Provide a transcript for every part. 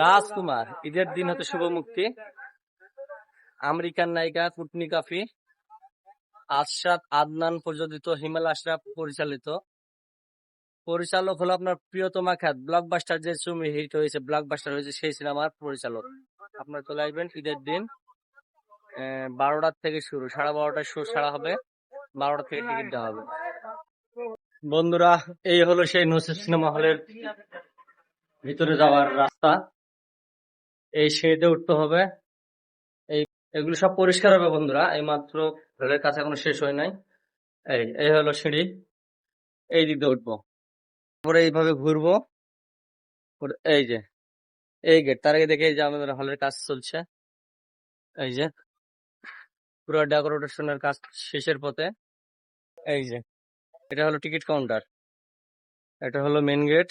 রাজকুমার, ঈদের দিন হতে শুভ মুক্তি। আমেরিকান নায়িকা কুটনি কাফি, আশরাফ আদনান প্রযোজিত হিমাল আশরাফ পরিচালিত। পরিচালক হলো আপনার প্রিয়তমা খ্যাত ব্লকবাস্টার যে ছবি হিট হয়েছে ব্লকবাস্টার হয়েছে সেই সিনেমার পরিচালক। আপনার চলে আসবেন ঈদের দিন বারোটার থেকে শুরু, সাড়ে বারোটায় শো সারা হবে, বারোটা থেকে টিকিট দেওয়া হবে। বন্ধুরা, এই হলো সেই নসিব সিনেমা হলের ভিতরে যাওয়ার রাস্তা। এই সিঁড়িতে উঠতে হবে। এই, এগুলো সব পরিষ্কার হবে বন্ধুরা। এই মাত্র রেলের কাছে এখনও শেষ হয় নাই। এই এই হলো সিঁড়ি। এই দিক দিয়ে উঠবো। তারপরে এইভাবে ঘুরবো। এই যে, এই গেট তার আগে দেখে যে আমাদের হলের কাজ চলছে। এই যে, পুরো ডেকোরেশনের কাজ শেষের পথে। এই যে, এটা হলো টিকিট কাউন্টার এটা হলো মেন গেট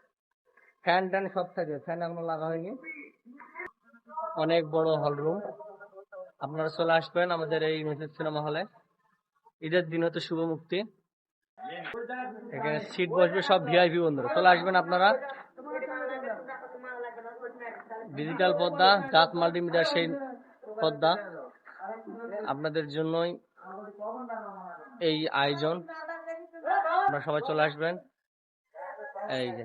ফ্যান ট্যান সব থাকে, ফ্যান এখনও লাগা হয়নি। অনেক বড় হল রুম আপনারা চলে আসবেন আমাদের এই নসিব সিনেমা হলে ঈদের দিন হতে শুভ মুক্তি। এখানে সিট বসবে সব ভিআইপি বন্ধুরা। চলে আসবেন আপনারা। ডিজিটাল পর্দা দাঁত মাল্টিমিডিয়ার সেই পর্দা আপনাদের জন্যই এই আয়োজন। আপনারা সবাই চলে আসবেন। এই যে।